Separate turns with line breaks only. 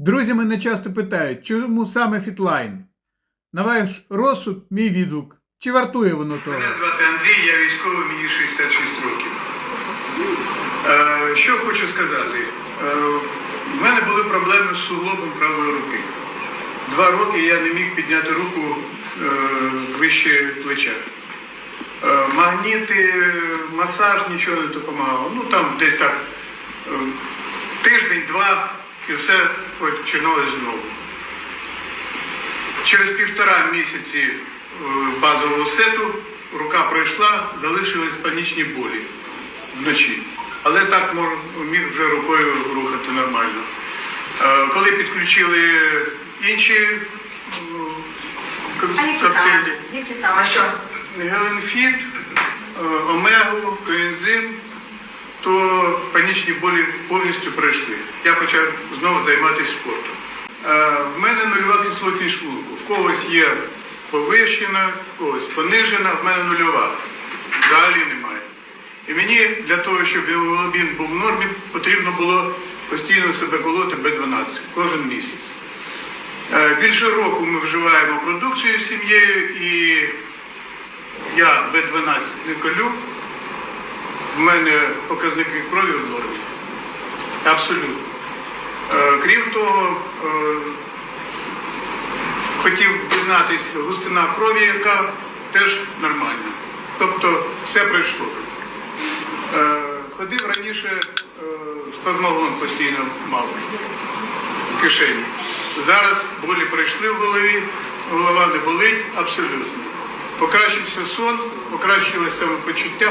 Друзі мене часто питають, чому саме фітлайн? На ваш розсуд, мій відгук. Чи вартує воно того?
Мене звати Андрій, я військовий, мені 66 років. Е, що хочу сказати. Е, в мене були проблеми з суглобом правої руки. Два роки я не міг підняти руку е, вище плеча. Е, магніти, масаж нічого не допомагало. Ну там десь так е, тиждень-два і все починалось знову. Через півтора місяці е, базового сету рука пройшла, залишились панічні болі вночі. Але так міг вже рукою рухати нормально. Е, Коли підключили інші е, коктейлі? Геленфіт, омегу, коензим, панічні болі повністю пройшли. Я почав знову займатися спортом. Е, В мене нульова кислотність шлунку. В когось є повищена, в когось понижена, в мене нульова. Взагалі немає. І мені для того, щоб гемоглобін був в нормі, потрібно було постійно себе колоти Б12 кожен місяць. Е, Більше року ми вживаємо продукцію з сім'єю і я Б12 не колю. В мене показники крові в нормі. Абсолютно. Е, Крім того, е, хотів дізнатись густина крові, яка теж нормальна. Тобто все пройшло. Е, Ходив раніше спазмолон постійно мав в кишені. Зараз болі пройшли в голові, голова не болить абсолютно. Покращився сон, покращилося самопочуття.